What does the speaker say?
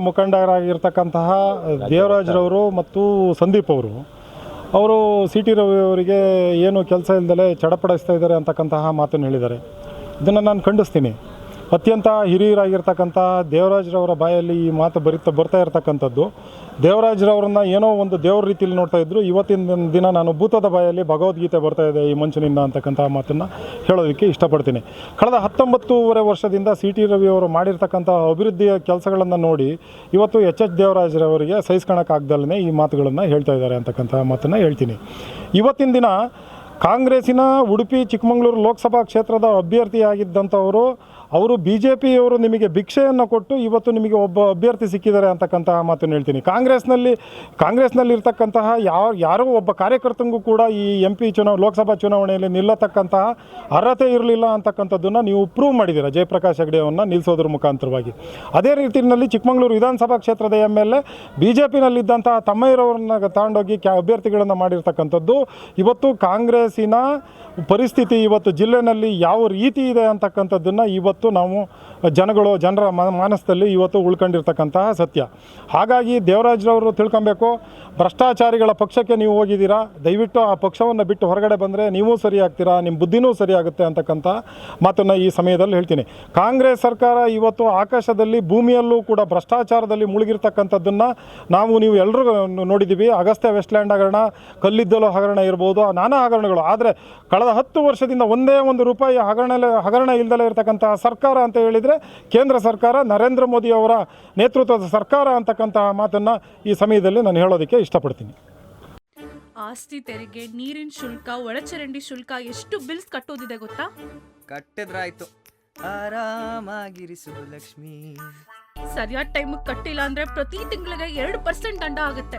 ಮುಖಂಡರಾಗಿರ್ತಕ್ಕಂತಹ ದೇವರಾಜ್ರವರು ಮತ್ತು ಸಂದೀಪ್ ಅವರು. ಅವರು ಸಿ ಟಿ ರವಿ ಅವರಿಗೆ ಏನು ಕೆಲಸ ಇಲ್ಲದಲೇ ಚಡಪಡಿಸ್ತಾ ಇದ್ದಾರೆ ಅಂತಕ್ಕಂತಹ ಮಾತನ್ನು ಹೇಳಿದ್ದಾರೆ. ಇದನ್ನು ನಾನು ಖಂಡಿಸ್ತೀನಿ. ಅತ್ಯಂತ ಹಿರಿಯರಾಗಿರ್ತಕ್ಕಂಥ ದೇವರಾಜ್ರವರ ಬಾಯಲ್ಲಿ ಈ ಮಾತು ಬರಿತಾ, ಬರ್ತಾ ಇರತಕ್ಕಂಥದ್ದು. ದೇವರಾಜ್ರವ್ರನ್ನ ಏನೋ ಒಂದು ದೇವ್ರ ರೀತಿಯಲ್ಲಿ ನೋಡ್ತಾ ಇದ್ರು. ಇವತ್ತಿನ ದಿನ ನಾನು ಭೂತದ ಬಾಯಲ್ಲಿ ಭಗವದ್ಗೀತೆ ಬರ್ತಾ ಇದೆ ಈ ಮಂಚಿನಿಂದ ಅಂತಕ್ಕಂಥ ಮಾತನ್ನು ಹೇಳೋದಕ್ಕೆ ಇಷ್ಟಪಡ್ತೀನಿ. ಕಳೆದ ಹತ್ತೊಂಬತ್ತೂವರೆ ವರ್ಷದಿಂದ ಸಿ ಟಿ ರವಿ ಅವರು ಮಾಡಿರ್ತಕ್ಕಂಥ ಅಭಿವೃದ್ಧಿಯ ಕೆಲಸಗಳನ್ನು ನೋಡಿ ಇವತ್ತು ಎಚ್ ಎಚ್ ದೇವರಾಜ್ರವರಿಗೆ ಸಹಿಸ್ಕೊಳಕ್ಕಾಗ್ದಲ್ಲೇ ಈ ಮಾತುಗಳನ್ನು ಹೇಳ್ತಾ ಇದ್ದಾರೆ ಅಂತಕ್ಕಂಥ ಮಾತನ್ನು ಹೇಳ್ತೀನಿ. ಇವತ್ತಿನ ದಿನ ಕಾಂಗ್ರೆಸ್ಸಿನ ಉಡುಪಿ ಚಿಕ್ಕಮಗಳೂರು ಲೋಕಸಭಾ ಕ್ಷೇತ್ರದ ಅಭ್ಯರ್ಥಿಯಾಗಿದ್ದಂಥವರು ಅವರು ಬಿ ಜೆ ಪಿಯವರು ನಿಮಗೆ ಭಿಕ್ಷೆಯನ್ನು ಕೊಟ್ಟು ಇವತ್ತು ನಿಮಗೆ ಒಬ್ಬ ಅಭ್ಯರ್ಥಿ ಸಿಕ್ಕಿದ್ದಾರೆ ಅಂತಕ್ಕಂತಹ ಮಾತನ್ನು ಹೇಳ್ತೀನಿ. ಕಾಂಗ್ರೆಸ್ನಲ್ಲಿ ಕಾಂಗ್ರೆಸ್ನಲ್ಲಿ ಇರ್ತಕ್ಕಂತಹ ಯಾವ, ಯಾರೋ ಒಬ್ಬ ಕಾರ್ಯಕರ್ತಂಗೂ ಕೂಡ ಈ ಎಂ ಪಿ ಚುನಾವ, ಲೋಕಸಭಾ ಚುನಾವಣೆಯಲ್ಲಿ ನಿಲ್ಲತಕ್ಕಂತಹ ಅರ್ಹತೆ ಇರಲಿಲ್ಲ ಅಂತಕ್ಕಂಥದ್ದನ್ನು ನೀವು ಪ್ರೂವ್ ಮಾಡಿದ್ದೀರಾ? ಜಯಪ್ರಕಾಶ್ ಹೆಗ್ಡೆ ಅವ್ರನ್ನ ನಿಲ್ಲಿಸೋದ್ರ ಮುಖಾಂತರವಾಗಿ. ಅದೇ ರೀತಿಯಲ್ಲಿ ಚಿಕ್ಕಮಗಳೂರು ವಿಧಾನಸಭಾ ಕ್ಷೇತ್ರದ M L A B J ಪಿನಲ್ಲಿದ್ದಂತಹ ತಮ್ಮಯ್ಯರವ್ರನ್ನ ತಗೊಂಡೋಗಿ ಕ್ಯಾ, ಅಭ್ಯರ್ಥಿಗಳನ್ನು ಮಾಡಿರ್ತಕ್ಕಂಥದ್ದು, ಇವತ್ತು ಕಾಂಗ್ರೆಸ್ಸಿನ ಪರಿಸ್ಥಿತಿ ಇವತ್ತು ಜಿಲ್ಲೆನಲ್ಲಿ ಯಾವ ರೀತಿ ಇದೆ ಅಂತಕ್ಕಂಥದ್ದನ್ನು ಇವತ್ತು ನಾವು ಜನಗಳು, ಜನರ ಮಾನಸದಲ್ಲಿ ಇವತ್ತು ಉಳ್ಕೊಂಡಿರ್ತಕ್ಕಂತಹ ಸತ್ಯ. ಹಾಗಾಗಿ ದೇವರಾಜ್ರವರು ತಿಳ್ಕೊಬೇಕು, ಭ್ರಷ್ಟಾಚಾರಿಗಳ ಪಕ್ಷಕ್ಕೆ ನೀವು ಹೋಗಿದ್ದೀರಾ? ದಯವಿಟ್ಟು ಆ ಪಕ್ಷವನ್ನು ಬಿಟ್ಟು ಹೊರಗಡೆ ಬಂದರೆ ನೀವೂ ಸರಿ ಆಗ್ತೀರಾ ನಿಮ್ಮ ಬುದ್ಧಿನೂ ಸರಿ ಆಗುತ್ತೆ ಅಂತಕ್ಕಂಥ ಮಾತನ್ನು ಈ ಸಮಯದಲ್ಲಿ ಹೇಳ್ತೀನಿ. ಕಾಂಗ್ರೆಸ್ ಸರ್ಕಾರ ಇವತ್ತು ಆಕಾಶದಲ್ಲಿ, ಭೂಮಿಯಲ್ಲೂ ಕೂಡ ಭ್ರಷ್ಟಾಚಾರದಲ್ಲಿ ಮುಳುಗಿರ್ತಕ್ಕಂಥದ್ದನ್ನು ನಾವು ನೀವು ಎಲ್ಲರೂ ನೋಡಿದ್ದೀವಿ. ಅಗಸ್ತ್ಯ ವೆಸ್ಟ್ಲ್ಯಾಂಡ್ ಹಗರಣ, ಕಲ್ಲಿದ್ದಲು ಹಗರಣ ಇರ್ಬೋದು, ನಾನಾ ಹಗರಣಗಳು. ಆದರೆ, ಕಳೆದ ಹತ್ತು ವರ್ಷದಿಂದ ಒಂದೇ ಒಂದು ರೂಪಾಯಿ ಹಗರಣ ಹಗರಣ ಇಲ್ದಲೇ ಇರತಕ್ಕಂಥ ಸರ್ಕಾರ ಅಂತ ಹೇಳಿದರೆ ಕೇಂದ್ರ ಸರ್ಕಾರ ನರೇಂದ್ರ ಮೋದಿ ಅವರ ನೇತೃತ್ವದ ಸರ್ಕಾರ ಅಂತಕ್ಕಂತಹ ಮಾತನ್ನು ಈ ಸಮಯದಲ್ಲಿ ನಾನು ಹೇಳೋದಕ್ಕೆ ಇಷ್ಟಪಡ್ತೀನಿ. ಆಸ್ತಿ ತೆರಿಗೆ ನೀರಿನ ಶುಲ್ಕ ಒಳಚರಂಡಿ ಶುಲ್ಕ ಎಷ್ಟು ಬಿಲ್ಸ್ ಕಟ್ಟೋದಿದೆ ಗೊತ್ತಾ? ಕಟ್ಟಿದ್ರಾಯ್ತು. ಆರಾಮಾಗಿರಿಸು ಲಕ್ಷ್ಮಿ. ಸರಿಯಾದ ಟೈಮಿಗೆ ಕಟ್ಟಿಲ್ಲ ಅಂದ್ರೆ ಪ್ರತಿ ತಿಂಗಳಿಗೆ ಎರಡು ಪರ್ಸೆಂಟ್ ದಂಡ ಆಗುತ್ತೆ.